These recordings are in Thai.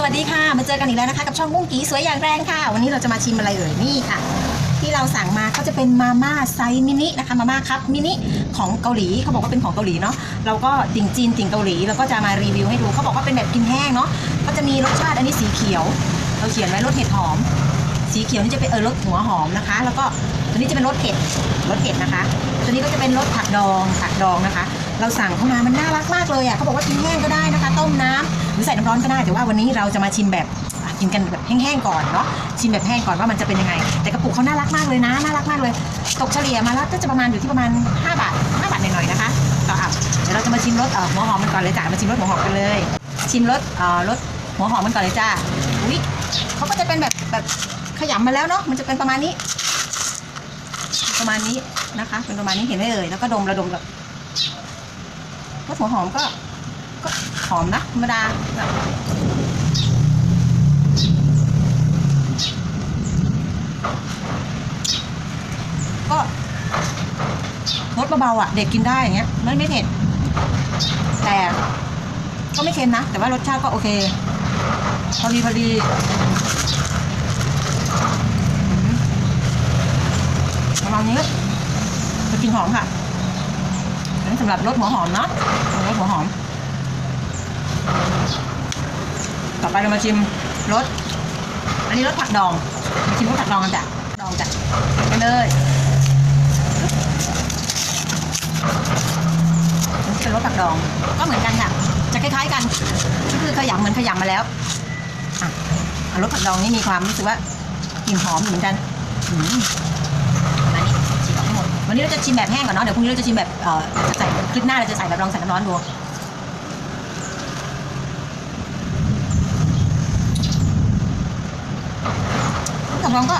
สวัสดีค่ะ มาเจอกันอีกแล้วนะคะ กับช่องกุ้งกีสวยอย่างแรงค่ะ วันนี้เราจะมาชิมอะไรเอ่ยนี่ค่ะ ที่เราสั่งมาก็จะเป็นมาม่าไซส์มินินะคะมาม่าครับมินิของเกาหลีเขาบอกว่าเป็นของเกาหลีเนาะเราก็ติ่งจีนติ่งเกาหลีเราก็จะมารีวิวให้ดูเขาบอกว่าเป็นแบบกินแห้งเนาะก็จะมีรสชาติอันนี้สีเขียว เราเขียนไว้รสเห็ดหอม สีเขียวนี่จะเป็นเออรสหัวหอมนะคะ แล้วก็ตัวนี้จะเป็นรสเผ็ดรสเผ็ดนะคะ ตัวนี้ก็จะเป็นรสผักดองผักดองนะคะ เราสั่งเข้ามามันน่ารักมากเลยอะเขาบอกว่ากินแห้งก็ได้นะคะ ต้มน้ำห รือใส่น้ำร้อนก็ได้แต่ว่าวันนี้เราจะมาชิมแบบอะกินกันแบบแห้งๆก่อนเนาะชิมแบบแห้งก่อนว่ามันจะเป็นยังไง แต่กระปุกเขาน่ารักมากเลยนะน่ารักมากเลย ตกเฉลี่ยมาแล้วก็จะประมาณอยู่ที่ประมาณ 5 บาท5บาทหน่อยๆนะคะก็อะเดี๋ยวเราจะมาชิมรสเอ่อหัวหอมมันก่อนเลยจ้ะมาชิมรสหัวหอมกันเลย ชิมรสเอ่อรสหัวหอมมันก่อนเลยจ้าอุ้ยเขาก็จะเป็นแบบแบบขยำมาแล้วเนาะมันจะเป็นประมาณนี้ ประมาณนี้นะคะ เป็นประมาณนี้เห็นไหมเอ่ยแล้วก็ดมระดมกับรสหัวหอมก็ ก็หอมนะธรรมดาก็รสเบาๆอะ เด็กกินได้อย่างเงี้ยไม่ไม่เผ็ด แต่ก็ไม่เค็มนะ แต่ว่ารสชาติก็โอเคพอดีพอดีมประมาณนี้จะกินหอมค่ะสำหรับรสหัวหอมเนาะรสหัวหอม ต่อไปเรามาชิมรส อันนี้รสผักดอง มาชิมรสผักดองกันจ้ะ ดองจ้ะไปเลยเป็นรสผักดอง ก็เหมือนกันค่ะ จะคล้ายๆกัน ก็คือขยำเหมือนขยำมาแล้วอะรสผักดองนี่มีความรู้สึกว่ากลิ่นหอมอยู่เหมือนกันอืมมานี่ชิมออกให้หมดวันนี้เราจะชิมแบบแห้งก่อนเนาะ เดี๋ยวพรุ่งนี้เราจะชิมแบบใส่คลิปหน้าเราจะใส่แบบลองใส่น้ำร้อนดู สำรองก็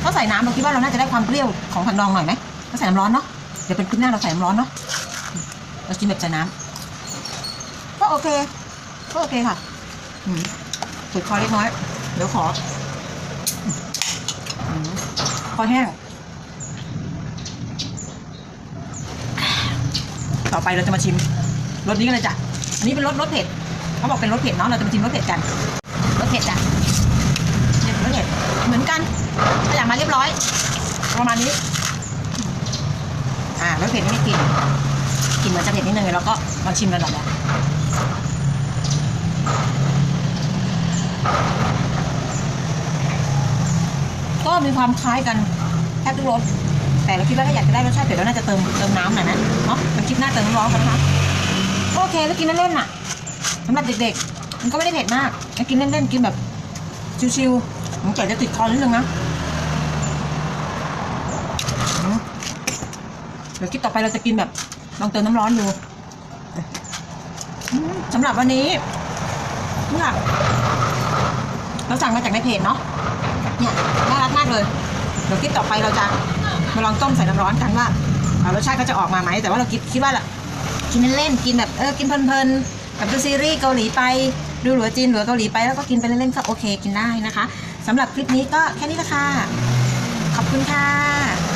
เขาใส่น้ำเราคิดว่าเราน่าจะได้ความเปรี้ยวของผักดองหน่อยไหมเราใส่น้ำร้อนเนาะเดี๋ยวเป็นคลิปหน้าเราใส่น้ำร้อนเนาะเรากินแบบใส่น้ำก็โอเคก็โอเคค่ะสุดคอเล็กน้อย เดี๋ยวขอคอแห้ง ต่อไปเราจะมาชิมรสนี้กันเลยจ้ะ อันนี้เป็นรสรสเผ็ด เขาบอกเป็นรสเผ็ดเนาะ เราจะมาชิมรสเผ็ดกัน เผ็ดจ้ะเนี่ยรสเผ็ดเหมือนกันขยำมาเรียบร้อย ประมาณนี้ อ่ารสเผ็ดนี่ไม่กลิ่นกลิ่นเหมือนจะเผ็ดนิดนึงเดี๋ยวเราก็มาชิมกันหน่อยนะก็มีความคล้ายกันแทบทุกรสแต่เราคิดว่าถ้าอยากจะได้รสชาติเผ็ดเราน่าจะเติมเติมน้ำหน่อยนะเนาะเป็นคลิปหน้าเติมน้ำร้อนกันนะคะโอเคแล้วกินเล่นๆน่ะสำหรับเด็กๆ มันก็ไม่ได้เผ็ดมากกินเล่นๆกินแบบชิวๆมันแต่จะติดคอนิดนึงนะเดี๋ยวคลิปต่อไปเราจะกินแบบลองเติมน้ำร้อนดูสำหรับวันนี้นี่ค่ะเราสั่งมาจากในเพจเนาะเนี่ยน่ารักมากเลย เดี๋ยวคลิปต่อไปเราจะมาลองต้มใส่น้ำร้อนกันว่ารสชาติเขาจะออกมาไหมแต่ว่าเราคิดคิดว่าล่ะกินเล่นๆกินแบบเออกินเพลินๆกับดูซีรีส์เกาหลีไป ดูหลัวจีนหลัวเกาหลีไปแล้วก็กินไปเล่นๆก็โอเคกินได้นะคะสำหรับคลิปนี้ก็แค่นี้ละค่ะขอบคุณค่ะ